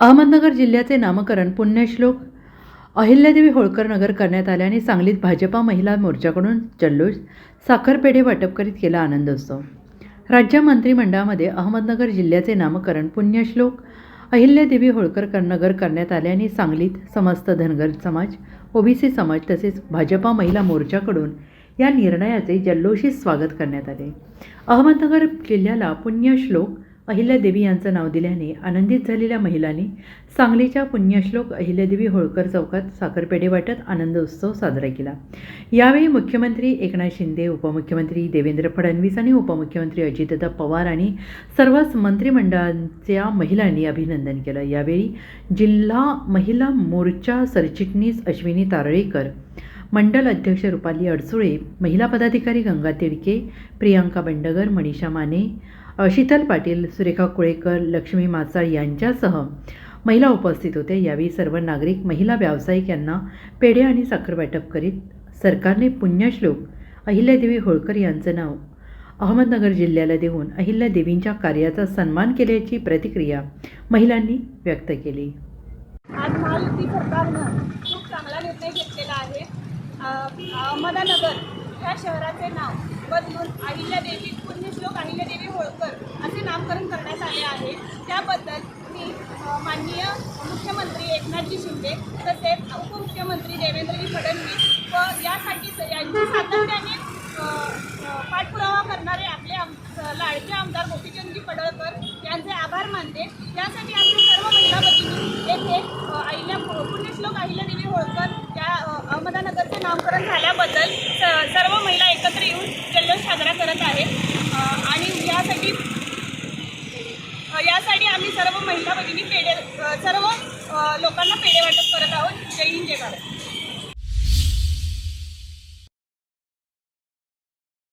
अहमदनगर जिल्ह्याचे नामकरण पुण्यश्लोक अहिल्यादेवी होळकर नगर करण्यात आले आणि सांगलीत भाजपा महिला मोर्चाकडून जल्लोष साखरपेढे वाटप करीत केला आनंदोत्सव. राज्य मंत्रिमंडळामध्ये अहमदनगर जिल्ह्याचे नामकरण पुण्यश्लोक अहिल्यादेवी होळकर नगर करण्यात आले आणि सांगलीत समस्त धनगर समाज ओबीसी समाज तसेच भाजपा महिला मोर्चाकडून या निर्णयाचे जल्लोषित स्वागत करण्यात आले. अहमदनगर जिल्ह्याला पुण्यश्लोक अहिल्यादेवी यांचं नाव दिल्याने आनंदित झालेल्या महिलांनी सांगलीच्या पुण्यश्लोक अहिल्यादेवी होळकर चौकात साखरपेढे वाटत आनंद उत्सव साजरा केला. यावेळी मुख्यमंत्री एकनाथ शिंदे उपमुख्यमंत्री देवेंद्र फडणवीस आणि उपमुख्यमंत्री अजितदा पवार आणि सर्वच मंत्रिमंडळांच्या महिलांनी अभिनंदन केलं. यावेळी जिल्हा महिला मोर्चा सरचिटणीस अश्विनी तारळेकर मंडल अध्यक्ष रुपाली अडसुळे महिला पदाधिकारी गंगा तिडके प्रियांका बंडगर मनीषा माने शीतल पाटील सुरेखा कुळेकर लक्ष्मी माचाळ यांच्यासह महिला उपस्थित होत्या यावेळी सर्व नागरिक महिला व्यावसायिक यांना पेढे आणि साखर वाटप करीत सरकारने पुण्यश्लोक अहिल्यादेवी होळकर यांचं नाव अहमदनगर जिल्ह्याला देऊन अहिल्यादेवींच्या कार्याचा सन्मान केल्याची प्रतिक्रिया महिलांनी व्यक्त केली. आज महायुती सरकारनं खूप चांगला निर्णय घेतलेला आहे. अहमदनगर ह्या शहराचे नाव बदलून अहिल्यादेवी पुण्यश्लोक अहिल्यादेवी होळकर असे नामकरण करण्यात आले आहे. त्याबद्दल मी माननीय मुख्यमंत्री एकनाथजी शिंदे तसेच उपमुख्यमंत्री देवेंद्रजी फडणवीस व यासाठी यांच्या यांची सातत्याने पाठपुरावा करणारे आपले आम लाडके आमदार गोपीचंदजी पडळकर यांचे आभार मानते. त्यासाठी आमच्या सर्व महिला भगिनी येथे अहिल्या पुण्यश्लोक अहिल्यादेवी होळकर या अहमदनगरचे अहमदानगरचे नामकरण झाल्याबद्दल स- सर्व महिला एकत्र येऊन जल्लोष साजरा करत आहेत अ, आणि यासाठी यासाठी आम्ही सर्व महिला भगिनी पेढे सर्व लोकांना पेढे वाटप करत आहोत. जय हिंद जय भारत.